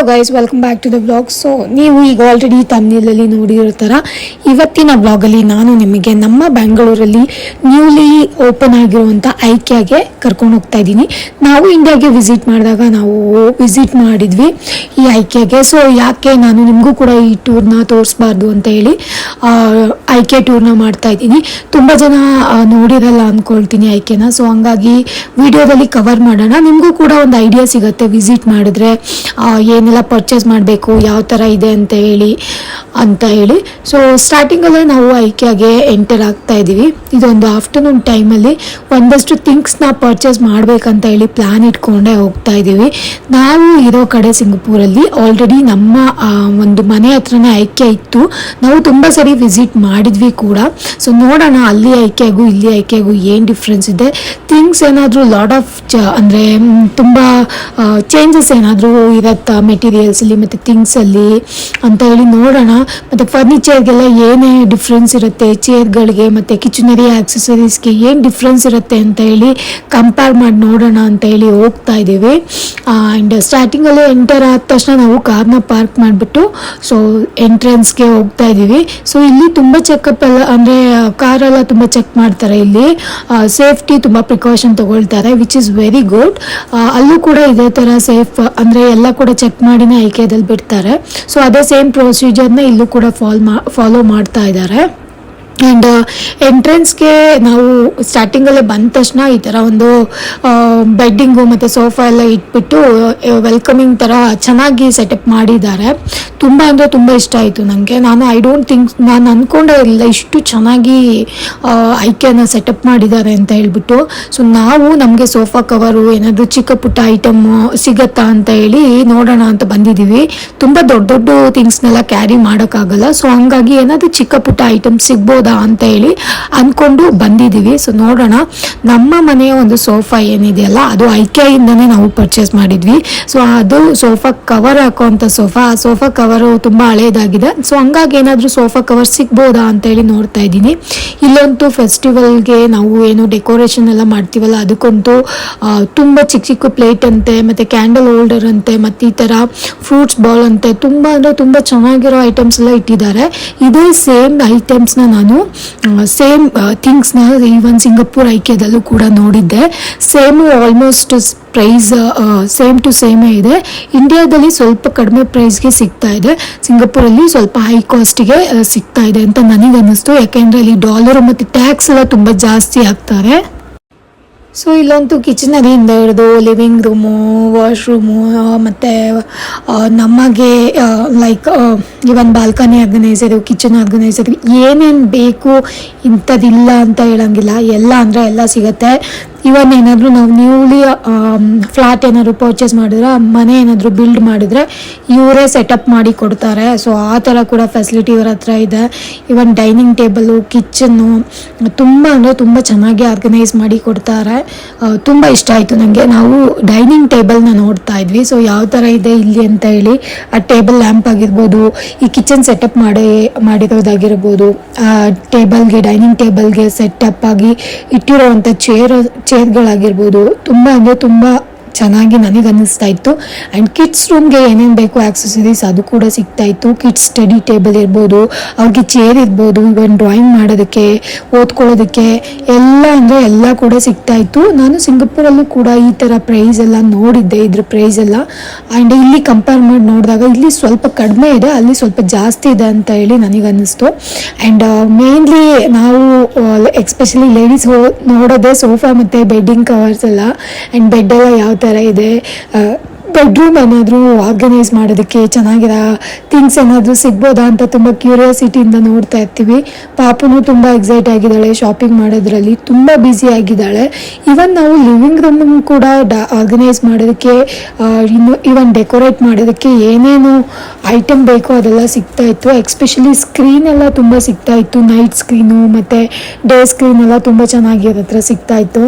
Hello guys welcome back to the blog so ನೀವು ಈಗ already ತಮಿಳಲ್ಲಿ ಥರ ಇವತ್ತಿನ ಬ್ಲಾಗಲ್ಲಿ ನಾನು ನಿಮಗೆ ನಮ್ಮ ಬೆಂಗಳೂರಲ್ಲಿ ನ್ಯೂಲಿ ಓಪನ್ ಆಗಿರುವಂಥ ಐಕ್ಯಾಗೆ ಕರ್ಕೊಂಡು ಹೋಗ್ತಾ ಇದ್ದೀನಿ. ನಾವು ಇಂಡಿಯಾಗೆ ವಿಸಿಟ್ ಮಾಡಿದಾಗ ನಾವು ವಿಸಿಟ್ ಮಾಡಿದ್ವಿ ಈ ಐಕ್ಯಾಗೆ ಸೊ ಯಾಕೆ ನಾನು ನಿಮಗೂ ಕೂಡ ಈ ಟೂರ್ನ ತೋರಿಸ್ಬಾರ್ದು ಅಂತ ಹೇಳಿ ಐಕೆ ಟೂರ್ನ ಮಾಡ್ತಾ ಇದ್ದೀನಿ. ತುಂಬ ಜನ ನೋಡಿರಲ್ಲ ಅಂದ್ಕೊಳ್ತೀನಿ ಐಕೆನ ಸೊ ಹಂಗಾಗಿ ವಿಡಿಯೋದಲ್ಲಿ ಕವರ್ ಮಾಡೋಣ. ನಿಮಗೂ ಕೂಡ ಒಂದು ಐಡಿಯಾ ಸಿಗುತ್ತೆ. ವಿಸಿಟ್ ಮಾಡಿದ್ರೆ ಆ, ಏನೆಲ್ಲ ಪರ್ಚೇಸ್ ಮಾಡಬೇಕು, ಯಾವ ಥರ ಇದೆ ಅಂತ ಹೇಳಿ ಅಂತ ಹೇಳಿ. ಸೊ ಸ್ಟಾರ್ಟಿಂಗಲ್ಲೇ ನಾವು ಐಕ್ಯಾಗೆ ಎಂಟರ್ ಆಗ್ತಾ ಇದ್ದೀವಿ ಇದೊಂದು ಆಫ್ಟರ್ನೂನ್ ಟೈಮಲ್ಲಿ ಒಂದಷ್ಟು ಥಿಂಗ್ಸ್ನ ಪರ್ಚೇಸ್ ಮಾಡಬೇಕಂತ ಹೇಳಿ ಪ್ಲ್ಯಾನ್ ಇಟ್ಕೊಂಡೇ ಹೋಗ್ತಾ ಇದ್ದೀವಿ ನಾವು ಇರೋ ಕಡೆ ಸಿಂಗಪೂರಲ್ಲಿ ಆಲ್ರೆಡಿ ನಮ್ಮ ಒಂದು ಮನೆ ಹತ್ರನೇ ಐಕ್ಯ ಇತ್ತು. ನಾವು ತುಂಬ ಸರಿ ವಿಸಿಟ್ ಮಾಡಿದ್ವಿ ಕೂಡ. ಸೊ ನೋಡೋಣ ಅಲ್ಲಿ ಐಕ್ಯಗೂ ಇಲ್ಲಿ ಐಕ್ಯಗೂ ಏನು ಡಿಫ್ರೆನ್ಸ್ ಇದೆ. ಥಿಂಗ್ಸ್ ಏನಾದರೂ ಲಾಟ್ ಆಫ್ ಚ, ಅಂದರೆ ತುಂಬ ಚೇಂಜಸ್ ಏನಾದರೂ ಇರತ್ತಾ? ಮೆಟೀರಿಯಲ್ಸಲ್ಲಿ ಮತ್ತು ಥಿಂಗ್ಸಲ್ಲಿ ಅಂತ ಹೇಳಿ ನೋಡೋಣ. ಮತ್ತು ಫರ್ನಿಚರ್ಗೆಲ್ಲ ಏನೇ ಡಿಫ್ರೆನ್ಸ್ ಇರುತ್ತೆ ಚೇರ್ಗಳಿಗೆ ಮತ್ತು ಕಿಚನರಿ ಆಕ್ಸೆಸರೀಸ್ಗೆ ಏನು ಡಿಫ್ರೆನ್ಸ್ ಇರುತ್ತೆ ಅಂತ ಹೇಳಿ ಕಂಪೇರ್ ಮಾಡಿ ನೋಡೋಣ ಅಂತ ಹೇಳಿ ಹೋಗ್ತಾ ಇದ್ದೀವಿ. ಆ್ಯಂಡ್ ಅಲ್ಲಿ ಎಂಟರ್ ಆದ ತಕ್ಷಣ ನಾವು ಕಾರ್ನ ಪಾರ್ಕ್ ಮಾಡಿಬಿಟ್ಟು ಸೊ ಎಂಟ್ರೆನ್ಸ್ಗೆ ಹೋಗ್ತಾ ಇದ್ದೀವಿ. ಸೊ ಇಲ್ಲಿ ತುಂಬ ಚೆಕಪ್ ಎಲ್ಲ, ಅಂದರೆ ಕಾರೆಲ್ಲ ತುಂಬ ಚೆಕ್ ಮಾಡ್ತಾರೆ ಇಲ್ಲಿ. ಸೇಫ್ಟಿ ತುಂಬ ಪ್ರಿಕಾಷನ್ ತಗೊಳ್ತಾರೆ ವಿಚ್ ಇಸ್ ವೆರಿ ಗುಡ್ ಅಲ್ಲೂ ಕೂಡ ಇದೇ ಥರ ಸೇಫ್ ಅಂದರೆ ಎಲ್ಲ ಕೂಡ ಚೆಕ್ ಮಾಡಿನೇ ಐಕೆದಲ್ಲಿ ಬಿಡ್ತಾರೆ. ಸೊ ಅದೇ ಸೇಮ್ ಪ್ರೊಸೀಜರ್ನ ಇಲ್ಲೂ ಕೂಡ ಫಾಲ್ ಮಾ ಫಾಲೋ ಮಾಡ್ತಾ ಇದ್ದಾರೆ. ಆ್ಯಂಡ್ ಎಂಟ್ರೆನ್ಸ್ಗೆ ನಾವು ಸ್ಟಾರ್ಟಿಂಗಲ್ಲೇ ಬಂದ ತಕ್ಷಣ ಈ ಥರ ಒಂದು ಬೆಡ್ಡಿಂಗು ಮತ್ತು ಸೋಫಾ ಎಲ್ಲ ಇಟ್ಬಿಟ್ಟು ವೆಲ್ಕಮಿಂಗ್ ಥರ ಚೆನ್ನಾಗಿ ಸೆಟಪ್ ಮಾಡಿದ್ದಾರೆ. ತುಂಬ ಅಂದರೆ ತುಂಬ ಇಷ್ಟ ಆಯಿತು ನನಗೆ ನಾನು ಐ ಡೋಂಟ್ ಥಿಂಕ್ ನಾನು ಅಂದ್ಕೊಂಡೇ ಇಲ್ಲ ಇಷ್ಟು ಚೆನ್ನಾಗಿ ಐಕ್ಯನ ಸೆಟಪ್ ಮಾಡಿದ್ದಾರೆ ಅಂತ ಹೇಳ್ಬಿಟ್ಟು. ಸೊ ನಾವು ನಮಗೆ ಸೋಫಾ ಕವರು ಏನಾದರೂ ಚಿಕ್ಕ ಪುಟ್ಟ ಐಟಮ್ ಸಿಗತ್ತಾ ಅಂತ ಹೇಳಿ ನೋಡೋಣ ಅಂತ ಬಂದಿದ್ದೀವಿ. ತುಂಬ ದೊಡ್ಡ ದೊಡ್ಡ ಥಿಂಗ್ಸ್ನೆಲ್ಲ ಕ್ಯಾರಿ ಮಾಡೋಕ್ಕಾಗಲ್ಲ. ಸೊ ಹಂಗಾಗಿ ಏನಾದರೂ ಚಿಕ್ಕ ಪುಟ್ಟ ಐಟಮ್ ಸಿಗ್ಬೋದಾ ಅಂತ ಹೇಳಿ ಅಂದ್ಕೊಂಡು ಬಂದಿದ್ದೀವಿ. ಸೊ ನೋಡೋಣ. ನಮ್ಮ ಮನೆಯ ಒಂದು ಸೋಫಾ ಏನಿದೆಯಲ್ಲ ಅದು ಐಕ್ಯಯಿಂದನೇ ನಾವು ಪರ್ಚೇಸ್ ಮಾಡಿದ್ವಿ. ಸೊ ಅದು ಸೋಫಾ ಕವರ್ ಹಾಕುವಂಥ ಸೋಫಾ. ಆ ಸೋಫಾ ಕವರು ತುಂಬ ಹಳೇದಾಗಿದೆ. ಸೊ ಹಂಗಾಗಿ ಏನಾದರೂ ಸೋಫಾ ಕವರ್ ಸಿಗ್ಬೋದಾ ಅಂತ ಹೇಳಿ ನೋಡ್ತಾ ಇದ್ದೀನಿ. ಇಲ್ಲಂತೂ ಫೆಸ್ಟಿವಲ್ಗೆ ನಾವು ಏನು ಡೆಕೋರೇಷನ್ ಎಲ್ಲ ಮಾಡ್ತೀವಲ್ಲ ಅದಕ್ಕಂತೂ ತುಂಬ ಚಿಕ್ಕ ಚಿಕ್ಕ ಪ್ಲೇಟ್ ಅಂತೆ, ಮತ್ತು ಕ್ಯಾಂಡಲ್ ಹೋಲ್ಡರ್ ಅಂತೆ, ಮತ್ತು ಈ ಥರ ಫ್ರೂಟ್ಸ್ ಬಾಲ್ ಅಂತೆ, ತುಂಬ ಅಂದರೆ ತುಂಬ ಚೆನ್ನಾಗಿರೋ ಐಟಮ್ಸ್ ಎಲ್ಲ ಇಟ್ಟಿದ್ದಾರೆ. ಇದೇ ಸೇಮ್ ಐಟಮ್ಸ್ನ ನಾನು ಸೇಮ್ ಥಿಂಗ್ಸ್ನ ಈವನ್ ಸಿಂಗಪುರ್ ಐಕ್ಯದಲ್ಲೂ ಕೂಡ ನೋಡಿದ್ದೆ. Same almost price same to ಸೇಮೇ ಇದೆ. ಇಂಡಿಯಾದಲ್ಲಿ ಸ್ವಲ್ಪ ಕಡಿಮೆ ಪ್ರೈಸ್ಗೆ ಸಿಗ್ತಾ ಇದೆ. ಸಿಂಗಪುರಲ್ಲಿ ಸ್ವಲ್ಪ ಹೈ ಕಾಸ್ಟಿಗೆ ಸಿಗ್ತಾ ಇದೆ ಅಂತ ನನಗೆ ಅನ್ನಿಸ್ತು ಯಾಕೆಂದರೆ ಇಲ್ಲಿ ಡಾಲರು ಮತ್ತು ಟ್ಯಾಕ್ಸ್ ಎಲ್ಲ ತುಂಬ ಜಾಸ್ತಿ ಆಗ್ತಾರೆ ಸೊ ಇಲ್ಲಂತೂ ಕಿಚನರಿಯಿಂದ ಹಿಡಿದು ಲಿವಿಂಗ್ ರೂಮು ವಾಶ್ರೂಮು ಮತ್ತು ನಮಗೆ like even balcony organiser kitchen organiser ಏನೇನು ಬೇಕು ಇಂಥದ್ದಿಲ್ಲ ಅಂತ ಹೇಳಂಗಿಲ್ಲ. ಎಲ್ಲ ಅಂದರೆ ಎಲ್ಲ ಸಿಗುತ್ತೆ. ಇವನ್ ಏನಾದರೂ ನಾವು ನ್ಯೂಲಿ ಫ್ಲಾಟ್ ಏನಾದರೂ ಪರ್ಚೇಸ್ ಮಾಡಿದ್ರೆ ಮನೆ ಏನಾದರೂ ಬಿಲ್ಡ್ ಮಾಡಿದ್ರೆ, ಇವರೇ ಸೆಟಪ್ ಮಾಡಿ ಕೊಡ್ತಾರೆ. ಸೊ ಆ ಥರ ಕೂಡ ಫೆಸಿಲಿಟಿ ಇವ್ರ ಹತ್ರ ಇದೆ. ಇವನ್ ಡೈನಿಂಗ್ ಟೇಬಲು ಕಿಚನ್ನು ತುಂಬ ಅಂದರೆ ತುಂಬ ಚೆನ್ನಾಗಿ ಆರ್ಗನೈಸ್ ಮಾಡಿ ಕೊಡ್ತಾರೆ. ತುಂಬ ಇಷ್ಟ ಆಯಿತು ನನಗೆ ನಾವು ಡೈನಿಂಗ್ ಟೇಬಲ್ನ ನೋಡ್ತಾ ಇದ್ವಿ. ಸೊ ಯಾವ ಥರ ಇದೆ ಇಲ್ಲಿ ಅಂತ ಹೇಳಿ, ಆ ಟೇಬಲ್ ಲ್ಯಾಂಪ್ ಆಗಿರ್ಬೋದು, ಈ ಕಿಚನ್ ಸೆಟಪ್ ಮಾಡಿ, ಮಾಡಿರೋದಾಗಿರ್ಬೋದು ಟೇಬಲ್ಗೆ ಡೈನಿಂಗ್ ಟೇಬಲ್ಗೆ ಸೆಟಪ್ ಆಗಿ ಇಟ್ಟಿರೋವಂಥ ಚೇರ್ ಚೇರ್ಗಳಾಗಿರ್ಬೋದು ತುಂಬ ಅಂದರೆ ತುಂಬ ಚೆನ್ನಾಗಿ ನನಗೆ ಅನ್ನಿಸ್ತಾ ಇತ್ತು ಆ್ಯಂಡ್ ಕಿಡ್ಸ್ ರೂಮ್ಗೆ ಏನೇನು ಬೇಕು ಆಕ್ಸೆಸರೀಸ್ ಅದು ಕೂಡ ಸಿಗ್ತಾ ಇತ್ತು ಕಿಡ್ಸ್ ಸ್ಟಡಿ ಟೇಬಲ್ ಇರ್ಬೋದು, ಅವ್ರಿಗೆ ಚೇರ್ ಇರ್ಬೋದು ಇವನ್ ಡ್ರಾಯಿಂಗ್ ಮಾಡೋದಕ್ಕೆ, ಓದ್ಕೊಳ್ಳೋದಕ್ಕೆ, ಎಲ್ಲ ಅಂದರೆ ಎಲ್ಲ ಕೂಡ ಸಿಗ್ತಾ ಇತ್ತು ನಾನು ಸಿಂಗಪುರಲ್ಲೂ ಕೂಡ ಈ ಥರ ಪ್ರೈಸ್ ಎಲ್ಲ ನೋಡಿದ್ದೆ, ಇದ್ರ ಪ್ರೈಸ್ ಎಲ್ಲ. ಆ್ಯಂಡ್ ಇಲ್ಲಿ ಕಂಪೇರ್ ಮಾಡಿ ನೋಡಿದಾಗ ಇಲ್ಲಿ ಸ್ವಲ್ಪ ಕಡಿಮೆ ಇದೆ, ಅಲ್ಲಿ ಸ್ವಲ್ಪ ಜಾಸ್ತಿ ಇದೆ ಅಂತ ಹೇಳಿ ನನಗೆ ಅನ್ನಿಸ್ತು ಆ್ಯಂಡ್ ಮೇನ್ಲಿ ನಾವು ಎಕ್ಸ್ಪೆಷಲಿ ಲೇಡೀಸ್ ಹೋ, ನೋಡೋದೇ ಸೋಫಾ ಮತ್ತು ಬೆಡ್ಡಿಂಗ್ ಕವರ್ಸ್ ಎಲ್ಲ. ಆ್ಯಂಡ್ ಬೆಡ್ ಎಲ್ಲ ಯಾವ ಥರ ಇದೆ ಬೆಡ್ರೂಮ್ ಏನಾದರೂ ಆರ್ಗನೈಸ್ ಮಾಡೋದಕ್ಕೆ ಚೆನ್ನಾಗಿರೋ ಥಿಂಗ್ಸ್ ಏನಾದರೂ ಸಿಗ್ಬೋದಾ ಅಂತ ತುಂಬ ಕ್ಯೂರಿಯಾಸಿಟಿಯಿಂದ ನೋಡ್ತಾ ಇರ್ತೀವಿ. ಪಾಪುನು ತುಂಬ ಎಕ್ಸೈಟ್ ಆಗಿದ್ದಾಳೆ ಶಾಪಿಂಗ್ ಮಾಡೋದ್ರಲ್ಲಿ ತುಂಬ ಬ್ಯುಸಿ ಆಗಿದ್ದಾಳೆ. ಇವನ್ ನಾವು ಲಿವಿಂಗ್ ರೂಮ್ ಕೂಡ ಆರ್ಗನೈಸ್ ಮಾಡೋದಕ್ಕೆ ಇನ್ನು ಇವನ್ ಡೆಕೋರೇಟ್ ಮಾಡೋದಕ್ಕೆ ಏನೇನು ಐಟಮ್ ಬೇಕೋ ಅದೆಲ್ಲ ಸಿಗ್ತಾ ಇತ್ತು. ಎಕ್ಸ್ಪೆಷಲಿ ಸ್ಕ್ರೀನ್ ಎಲ್ಲ ತುಂಬ ಸಿಗ್ತಾ ಇತ್ತು. ನೈಟ್ ಸ್ಕ್ರೀನು ಮತ್ತು ಡೇ ಸ್ಕ್ರೀನ್ ಎಲ್ಲ ತುಂಬ ಚೆನ್ನಾಗಿ ಅದ್ರ ಹತ್ರ ಸಿಗ್ತಾ ಇತ್ತು.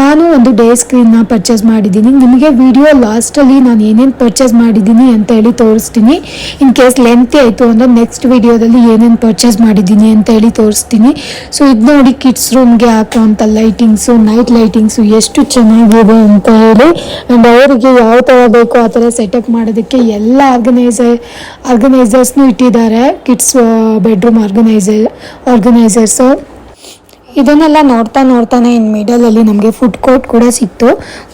ನಾನು ಒಂದು ಡೇ ಸ್ಕ್ರೀನ್ನ ಪರ್ಚೇಸ್ ಮಾಡಿದ್ದೀನಿ. ನಿಮಗೆ ವಿಡಿಯೋ ಲಾಸ್ಟಲ್ಲಿ ನಾನು ಏನೇನು ಪರ್ಚೇಸ್ ಮಾಡಿದ್ದೀನಿ ಅಂತ ಹೇಳಿ ತೋರಿಸ್ತೀನಿ. ಇನ್ ಕೇಸ್ ಲೆಂತಿ ಆಯಿತು ಅಂದರೆ ನೆಕ್ಸ್ಟ್ ವಿಡಿಯೋದಲ್ಲಿ ಏನೇನು ಪರ್ಚೇಸ್ ಮಾಡಿದ್ದೀನಿ ಅಂತ ಹೇಳಿ ತೋರಿಸ್ತೀನಿ. ಸೊ ಇದು ನೋಡಿ ಕಿಡ್ಸ್ ರೂಮ್ಗೆ ಹಾಕುವಂಥ ಲೈಟಿಂಗ್ಸು ನೈಟ್ ಲೈಟಿಂಗ್ಸು ಎಷ್ಟು ಚೆನ್ನಾಗಿದೆ ಅಂತ ಹೇಳಿ. ಆ್ಯಂಡ್ ಅವರಿಗೆ ಯಾವ ಥರ ಬೇಕೋ ಆ ಥರ ಸೆಟಪ್ ಮಾಡೋದಕ್ಕೆ ಎಲ್ಲ ಆರ್ಗನೈಸರ್ ಆರ್ಗನೈಸರ್ಸ್ನು ಇಟ್ಟಿದ್ದಾರೆ. ಕಿಡ್ಸ್ ಬೆಡ್ರೂಮ್ ಆರ್ಗನೈಸರ್ ಆರ್ಗನೈಸರ್ಸು ಇದನ್ನೆಲ್ಲ ನೋಡ್ತಾ ನೋಡ್ತಾನೆ ಇನ್ ಮಿಡಲಲ್ಲಿ ನಮಗೆ ಫುಡ್ ಕೋರ್ಟ್ ಕೂಡ ಸಿಕ್ತು.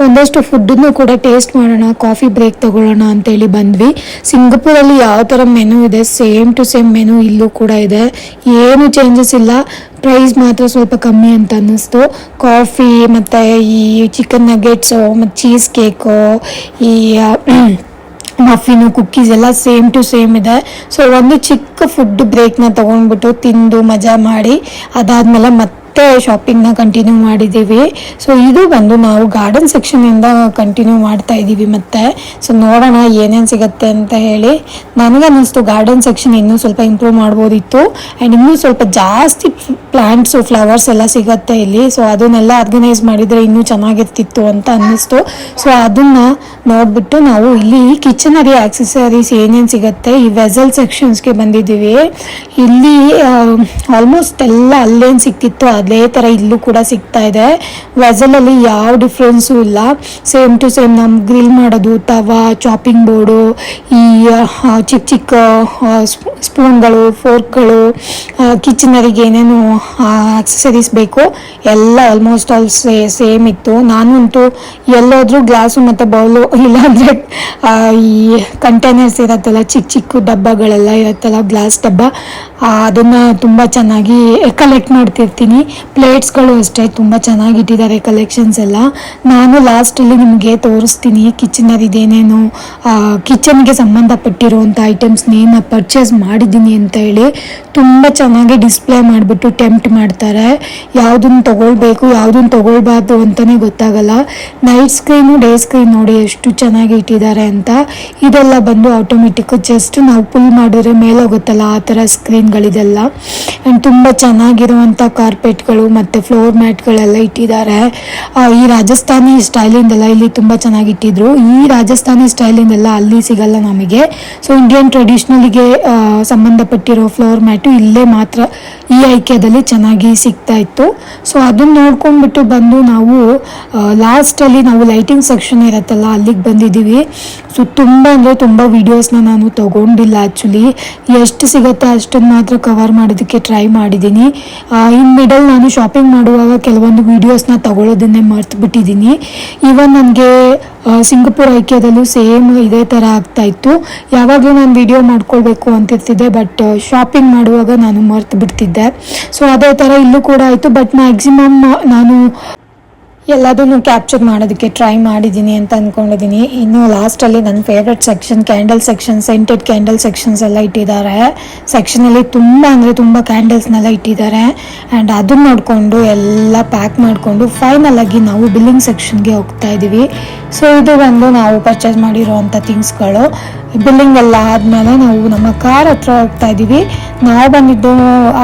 ಒಂದಷ್ಟು ಫುಡ್ಡನ್ನು ಕೂಡ ಟೇಸ್ಟ್ ಮಾಡೋಣ ಕಾಫಿ ಬ್ರೇಕ್ ತಗೊಳ್ಳೋಣ ಅಂತೇಳಿ ಬಂದ್ವಿ. ಸಿಂಗಪುರಲ್ಲಿ ಯಾವ ಥರ ಮೆನು ಇದೆ ಸೇಮ್ ಟು ಸೇಮ್ ಮೆನು ಇಲ್ಲೂ ಕೂಡ ಇದೆ. ಏನು ಚೇಂಜಸ್ ಇಲ್ಲ. ಪ್ರೈಸ್ ಮಾತ್ರ ಸ್ವಲ್ಪ ಕಮ್ಮಿ ಅಂತ ಅನ್ನಿಸ್ತು. ಕಾಫಿ ಮತ್ತು ಈ ಚಿಕನ್ ನಗೆಟ್ಸು ಮತ್ತು ಚೀಸ್ ಕೇಕು ಈ ಮಫಿನು ಕುಕ್ಕೀಸ್ ಎಲ್ಲ ಸೇಮ್ ಟು ಸೇಮ್ ಇದೆ. ಸೊ ಒಂದು ಚಿಕ್ಕ ಫುಡ್ ಬ್ರೇಕ್ನ ತೊಗೊಂಡ್ಬಿಟ್ಟು ತಿಂದು ಮಜಾ ಮಾಡಿ, ಅದಾದಮೇಲೆ ಮತ್ತೆ ಶಾಪಿಂಗ್ನ ಕಂಟಿನ್ಯೂ ಮಾಡಿದ್ದೀವಿ. ಸೊ ಇದು ಬಂದು ನಾವು ಗಾರ್ಡನ್ ಸೆಕ್ಷನಿಂದ ಕಂಟಿನ್ಯೂ ಮಾಡ್ತಾ ಇದ್ದೀವಿ ಮತ್ತೆ. ಸೊ ನೋಡೋಣ ಏನೇನು ಸಿಗುತ್ತೆ ಅಂತ ಹೇಳಿ. ನನಗನ್ನಿಸ್ತು ಗಾರ್ಡನ್ ಸೆಕ್ಷನ್ ಇನ್ನೂ ಸ್ವಲ್ಪ ಇಂಪ್ರೂವ್ ಮಾಡ್ಬೋದಿತ್ತು. ಆ್ಯಂಡ್ ಇನ್ನೂ ಸ್ವಲ್ಪ ಜಾಸ್ತಿ ಪ್ಲಾಂಟ್ಸು ಫ್ಲವರ್ಸ್ ಎಲ್ಲ ಸಿಗುತ್ತೆ ಇಲ್ಲಿ. ಸೊ ಅದನ್ನೆಲ್ಲ ಆರ್ಗನೈಸ್ ಮಾಡಿದರೆ ಇನ್ನೂ ಚೆನ್ನಾಗಿರ್ತಿತ್ತು ಅಂತ ಅನ್ನಿಸ್ತು. ಸೊ ಅದನ್ನು ನೋಡಿಬಿಟ್ಟು ನಾವು ಇಲ್ಲಿ ಕಿಚನರಿ ಆಕ್ಸೆಸರೀಸ್ ಏನೇನು ಸಿಗುತ್ತೆ, ಈ ವೆಸಲ್ ಸೆಕ್ಷನ್ಸ್ಗೆ ಬಂದಿದ್ದೀವಿ. ಇಲ್ಲಿ ಆಲ್ಮೋಸ್ಟ್ ಎಲ್ಲ ಅಲ್ಲೇನು ಸಿಕ್ತಿತ್ತು, ಅದೇ ಥರ ಇಲ್ಲೂ ಕೂಡ ಸಿಗ್ತಾ ಇದೆ. ವೆಸಲಲ್ಲಿ ಯಾವ ಡಿಫ್ರೆನ್ಸು ಇಲ್ಲ. ಸೇಮ್ ಟು ಸೇಮ್ ನಮ್ಮ ಗ್ರಿಲ್ ಮಾಡೋದು, ತವಾ ಚಾಪಿಂಗ್ ಬೋರ್ಡು ಈ ಚಿಕ್ಕ ಚಿಕ್ಕ ಸ್ಪೂನ್ಗಳು ಫೋರ್ಕ್ಗಳು ಕಿಚನರಿಗೆ ಏನೇನು ಆಕ್ಸೆಸರೀಸ್ ಬೇಕು. ಎಲ್ಲ ಆಲ್ಮೋಸ್ಟ್ ಆಲ್ ಸೇ ಸೇಮ್ ಇತ್ತು. ನಾನು ಅಂತೂ ಎಲ್ಲೋದ್ರೂ ಗ್ಲಾಸು ಮತ್ತು ಬೌಲು ಇಲ್ಲಾಂದರೆ ಈ ಕಂಟೈನರ್ಸ್ ಇರತ್ತಲ್ಲ ಚಿಕ್ಕ ಚಿಕ್ಕ ಡಬ್ಬಗಳೆಲ್ಲ ಇರುತ್ತಲ್ಲ ಗ್ಲಾಸ್ ಡಬ್ಬ ಅದನ್ನು ತುಂಬ ಚೆನ್ನಾಗಿ ಕಲೆಕ್ಟ್ ಮಾಡ್ತಿರ್ತೀನಿ. ಪ್ಲೇಟ್ಸ್ಗಳು ಅಷ್ಟೇ ತುಂಬ ಚೆನ್ನಾಗಿ ಇಟ್ಟಿದ್ದಾರೆ ಕಲೆಕ್ಷನ್ಸ್ ಎಲ್ಲ. ನಾನು ಲಾಸ್ಟಲ್ಲಿ ನಿಮಗೆ ತೋರಿಸ್ತೀನಿ ಕಿಚನಲ್ಲಿ ಇದೇನೇನು ಕಿಚನ್ಗೆ ಸಂಬಂಧಪಟ್ಟಿರುವಂಥ ಐಟಮ್ಸ್ನೇನು ಪರ್ಚೇಸ್ ಮಾಡಿದ್ದೀನಿ ಅಂತ ಹೇಳಿ ತುಂಬ ಚೆನ್ನಾಗಿ ಡಿಸ್ಪ್ಲೇ ಮಾಡಿಬಿಟ್ಟು ಟೆಂಪ್ಟ್ ಮಾಡ್ತಾರೆ ಯಾವುದನ್ನು ತಗೊಳ್ಬೇಕು ಯಾವುದನ್ನು ತಗೊಳ್ಬಾರ್ದು ಅಂತಲೇ ಗೊತ್ತಾಗಲ್ಲ. ನೈಟ್ ಸ್ಕ್ರೀನು ಡೇ ಸ್ಕ್ರೀನ್ ನೋಡಿ ಎಷ್ಟು ಚೆನ್ನಾಗಿ ಇಟ್ಟಿದ್ದಾರೆ ಅಂತ. ಇದೆಲ್ಲ ಬಂದು ಆಟೋಮೆಟಿಕ್ ಜಸ್ಟ್ ನಾವು ಪುಲ್ ಮಾಡಿದ್ರೆ ಮೇಲೆ ಗೊತ್ತಲ್ಲ ಆ ಥರ ಸ್ಕ್ರೀನ್ಗಳಿದೆಲ್ಲ ಆ್ಯಂಡ್ ತುಂಬ ಚೆನ್ನಾಗಿರುವಂಥ ಕಾರ್ಪೆಟ್ಗಳು ಮತ್ತು ಫ್ಲೋರ್ ಮ್ಯಾಟ್ಗಳೆಲ್ಲ ಇಟ್ಟಿದ್ದಾರೆ. ಈ ರಾಜಸ್ಥಾನಿ ಸ್ಟೈಲಿಂದೆಲ್ಲ ಇಲ್ಲಿ ತುಂಬ ಚೆನ್ನಾಗಿ ಇಟ್ಟಿದ್ರು. ಈ ರಾಜಸ್ಥಾನಿ ಸ್ಟೈಲಿಂದೆಲ್ಲ ಅಲ್ಲಿ ಸಿಗಲ್ಲ ನಮಗೆ. ಸೊ ಇಂಡಿಯನ್ ಟ್ರೆಡಿಷ್ನಲಿಗೆ ಸಂಬಂಧಪಟ್ಟಿರೋ ಫ್ಲೋರ್ ಮ್ಯಾಟು ಇಲ್ಲೇ ಮಾತ್ರ ಈ ಐಕ್ಯದಲ್ಲಿ ಚೆನ್ನಾಗಿ ಸಿಗ್ತಾ ಇತ್ತು. ಸೊ ಅದನ್ನ ನೋಡ್ಕೊಂಡ್ಬಿಟ್ಟು ಬಂದು ನಾವು ಲಾಸ್ಟಲ್ಲಿ ನಾವು ಲೈಟಿಂಗ್ ಸೆಕ್ಷನ್ ಇರತ್ತಲ್ಲ, ಅಲ್ಲಿಗೆ ಬಂದಿದ್ದೀವಿ. ಸೊ ತುಂಬ ಅಂದರೆ ತುಂಬ ವೀಡಿಯೋಸ್ನ ನಾನು ತಗೊಂಡಿಲ್ಲ ಆ್ಯಕ್ಚುಲಿ ಎಷ್ಟು ಸಿಗುತ್ತೆ ಅಷ್ಟನ್ನು ಮಾತ್ರ ಕವರ್ ಮಾಡೋದಕ್ಕೆ ಟ್ರೈ ಮಾಡಿದ್ದೀನಿ ಇನ್ ಮಿಡಲ್ ನಾನು ಶಾಪಿಂಗ್ ಮಾಡುವಾಗ ಕೆಲವೊಂದು ವೀಡಿಯೋಸ್ನ ತಗೊಳ್ಳೋದನ್ನೇ ಮರ್ತು ಬಿಟ್ಟಿದ್ದೀನಿ ಈವನ್ ನನಗೆ ಸಿಂಗಪುರ್ ಐಕ್ಯದಲ್ಲೂ ಸೇಮ್ ಇದೇ ಥರ ಆಗ್ತಾ ಇತ್ತು. ಯಾವಾಗಲೂ ನಾನು ವಿಡಿಯೋ ಮಾಡ್ಕೊಳ್ಬೇಕು ಅಂತಿರ್ತಿದ್ದೆ ಬಟ್ ಶಾಪಿಂಗ್ ಮಾಡುವಾಗ ನಾನು ಮರ್ತು ಬಿಡ್ತಿದ್ದೆ. ಸೊ ಅದೇ ಥರ ಇಲ್ಲೂ ಕೂಡ ಆಯಿತು ಬಟ್ ಮ್ಯಾಕ್ಸಿಮಮ್ ನಾನು ಎಲ್ಲದನ್ನು ಕ್ಯಾಪ್ಚರ್ ಮಾಡೋದಕ್ಕೆ ಟ್ರೈ ಮಾಡಿದ್ದೀನಿ ಅಂತ ಅಂದ್ಕೊಂಡಿದ್ದೀನಿ ಇನ್ನು ಲಾಸ್ಟಲ್ಲಿ ನನ್ನ favourite section candle section scented candle sections ಎಲ್ಲ ಇಟ್ಟಿದ್ದಾರೆ. ಸೆಕ್ಷನಲ್ಲಿ ತುಂಬ ಅಂದರೆ ತುಂಬ ಕ್ಯಾಂಡಲ್ಸ್ನೆಲ್ಲ ಇಟ್ಟಿದ್ದಾರೆ. ಆ್ಯಂಡ್ ಅದನ್ನ ನೋಡಿಕೊಂಡು ಎಲ್ಲ ಪ್ಯಾಕ್ ಮಾಡಿಕೊಂಡು ಫೈನಲ್ ಆಗಿ ನಾವು ಬಿಲ್ಲಿಂಗ್ ಸೆಕ್ಷನ್ಗೆ ಹೋಗ್ತಾ ಇದ್ದೀವಿ. ಸೊ ಇದು ಬಂದು ನಾವು ಪರ್ಚೇಸ್ ಮಾಡಿರೋವಂಥ ಥಿಂಗ್ಸ್ಗಳು ಬಿಲ್ಲಿಂಗ್ ಎಲ್ಲ ಆದಮೇಲೆ ನಾವು ನಮ್ಮ ಕಾರ್ ಹತ್ರ ಹೋಗ್ತಾ ಇದ್ದೀವಿ. ನಾವು ಬಂದಿದ್ದು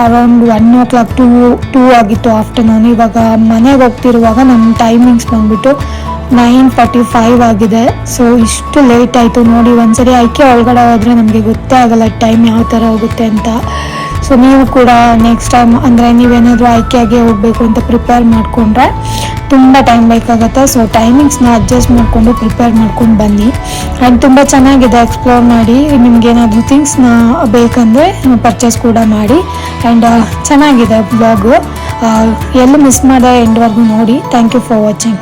around one o'clock to two ಆಗಿತ್ತು ಆಫ್ಟರ್ನೂನ್ ಇವಾಗ ಮನೆಗೆ ಹೋಗ್ತಿರುವಾಗ ನಮ್ಮ ಟೈಮಿಂಗ್ಸ್ ಬಂದ್ಬಿಟ್ಟು ನೈನ್ ಫಾರ್ಟಿ ಫೈವ್ ಆಗಿದೆ. ಸೊ ಇಷ್ಟು ಲೇಟ್ ಆಯಿತು. ನೋಡಿ, ಒಂದ್ಸರಿ ಆಯ್ಕೆ ಒಳಗಡೆ ಹೋದರೆ ನಮಗೆ ಗೊತ್ತೇ ಆಗಲ್ಲ ಟೈಮ್ ಯಾವ ಥರ ಹೋಗುತ್ತೆ ಅಂತ. ಸೊ ನೀವು ಕೂಡ ನೆಕ್ಸ್ಟ್ ಟೈಮ್ ಅಂದರೆ ನೀವೇನಾದರೂ ಆಯ್ಕೆಯಾಗಿ ಹೋಗಬೇಕು ಅಂತ ಪ್ರಿಪೇರ್ ಮಾಡಿಕೊಂಡ್ರೆ ತುಂಬ ಟೈಮ್ ಬೇಕಾಗುತ್ತೆ. ಸೊ ಟೈಮಿಂಗ್ಸ್ನ ಅಡ್ಜಸ್ಟ್ ಮಾಡಿಕೊಂಡು ಪ್ರಿಪೇರ್ ಮಾಡ್ಕೊಂಡು ಬನ್ನಿ. ಆ್ಯಂಡ್ ತುಂಬ ಚೆನ್ನಾಗಿದೆ. ಎಕ್ಸ್ಪ್ಲೋರ್ ಮಾಡಿ, ನಿಮ್ಗೆ ಏನಾದರೂ ಥಿಂಗ್ಸ್ನ ಬೇಕಂದರೆ ಪರ್ಚೇಸ್ ಕೂಡ ಮಾಡಿ. ಆ್ಯಂಡ್ ಚೆನ್ನಾಗಿದೆ ಬ್ಲಾಗು ಎಲ್ಲೂ ಮಿಸ್ ಮಾಡೋ ಎಂಡ್ವರೆಗೂ ನೋಡಿ. Thank you for watching